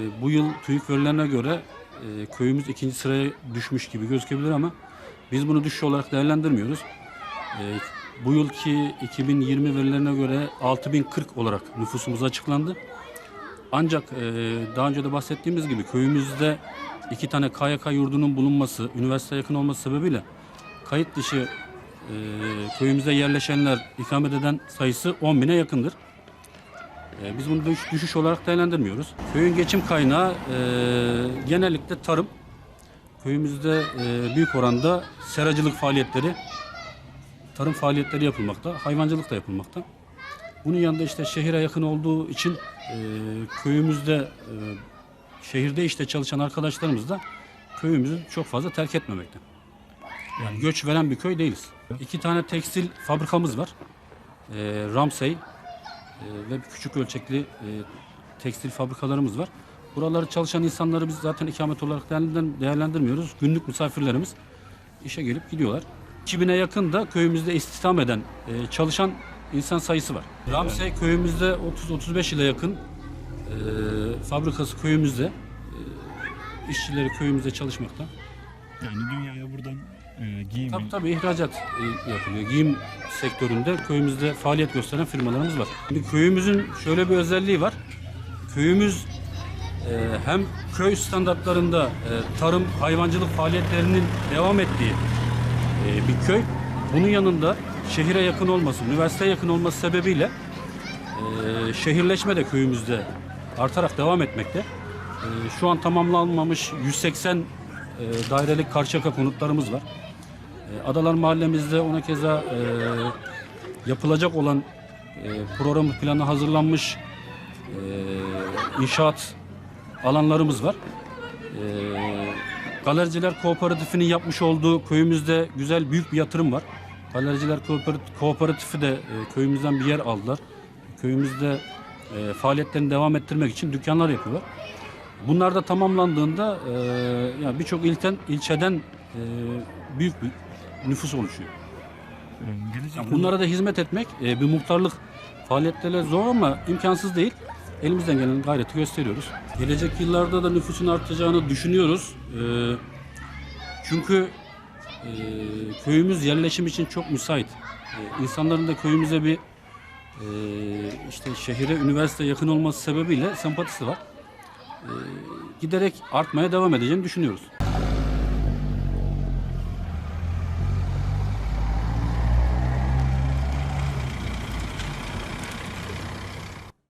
E, Bu yıl TÜİK verilerine göre e, köyümüz ikinci sıraya düşmüş gibi gözükebilir ama biz bunu düşüş olarak değerlendirmiyoruz. E, Bu yılki 2020 verilerine göre 6040 olarak nüfusumuz açıklandı. Ancak daha önce de bahsettiğimiz gibi köyümüzde iki tane KYK yurdunun bulunması, üniversite yakın olması sebebiyle kayıt dışı köyümüze yerleşenler, ikamet eden sayısı 10 bine yakındır. E, Biz bunu düş- düşüş olarak değerlendirmiyoruz. Köyün geçim kaynağı e, genellikle tarım. Köyümüzde e, büyük oranda seracılık faaliyetleri, tarım faaliyetleri yapılmakta, hayvancılık da yapılmakta. Bunun yanında işte şehire yakın olduğu için e, köyümüzde, e, şehirde işte çalışan arkadaşlarımız da köyümüzü çok fazla terk etmemekte. Yani göç veren bir köy değiliz. İki tane tekstil fabrikamız var. E, Ramsey ve küçük ölçekli e, tekstil fabrikalarımız var. Buraları çalışan insanları biz zaten ikamet olarak değerlendir- değerlendirmiyoruz. Günlük misafirlerimiz işe gelip gidiyorlar. 2000'e yakın da köyümüzde istihdam eden, e, çalışan insan sayısı var. Ramsey köyümüzde 30-35 ile yakın e, fabrikası köyümüzde. E, işçileri köyümüzde çalışmakta. Yani dünyaya buradan e, giyimi, Tabii tabii ihracat e, yapılıyor. Giyim sektöründe köyümüzde faaliyet gösteren firmalarımız var. Şimdi köyümüzün şöyle bir özelliği var. Köyümüz e, hem köy standartlarında e, tarım, hayvancılık faaliyetlerinin devam ettiği e, bir köy. Bunun yanında şehire yakın olması, üniversiteye yakın olması sebebiyle e, şehirleşme de köyümüzde artarak devam etmekte. E, şu an tamamlanmamış 180 e, dairelik Karşıyaka konutlarımız var. E, Adalar mahallemizde ona keza e, yapılacak olan e, program planı hazırlanmış e, inşaat alanlarımız var. E, Galericiler Kooperatifinin yapmış olduğu köyümüzde güzel büyük bir yatırım var. Galericiler Kooperat- Kooperatifi de e, köyümüzden bir yer aldılar. Köyümüzde e, faaliyetlerini devam ettirmek için dükkanlar yapıyorlar. Bunlar da tamamlandığında e, yani birçok ilten, ilçeden e, büyük bir nüfus oluşuyor. e, Yani bunlara da hizmet etmek e, bir muhtarlık faaliyetleriyle zor ama imkansız değil. Elimizden gelen gayreti gösteriyoruz. Gelecek yıllarda da nüfusun artacağını düşünüyoruz. E, çünkü e, köyümüz yerleşim için çok müsait. E, insanların da köyümüze bir e, işte şehire, üniversite yakın olması sebebiyle sempatisi var. E, giderek artmaya devam edeceğini düşünüyoruz.